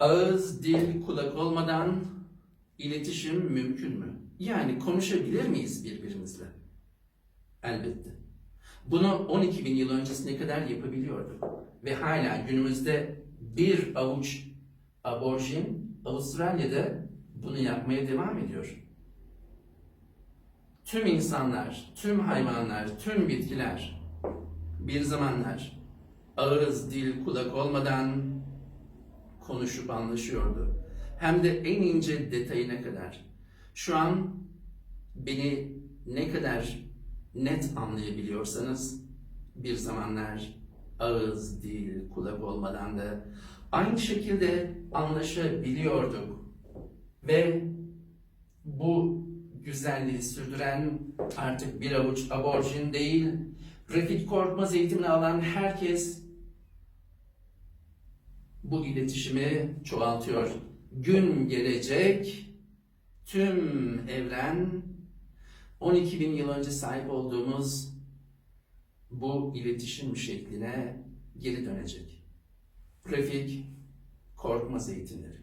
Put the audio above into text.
Ağız, dil, kulak olmadan iletişim mümkün mü? Yani konuşabilir miyiz birbirimizle? Elbette. Bunu 12 bin yıl öncesine kadar yapabiliyorduk. Ve hala günümüzde bir avuç aborjin Avustralya'da bunu yapmaya devam ediyor. Tüm insanlar, tüm hayvanlar, tüm bitkiler bir zamanlar ağız, dil, kulak olmadan konuşup anlaşıyordu. Hem de en ince detayına kadar. Şu an beni ne kadar net anlayabiliyorsanız bir zamanlar ağız, dil, kulak olmadan da aynı şekilde anlaşabiliyorduk. Ve bu güzelliği sürdüren artık bir avuç aborjin değil, Refit Korkmaz eğitimini alan herkes bu iletişimi çoğaltıyor. Gün gelecek, tüm evren 12 bin yıl önce sahip olduğumuz bu iletişim şekline geri dönecek. Refik Korkmaz eğitimleri.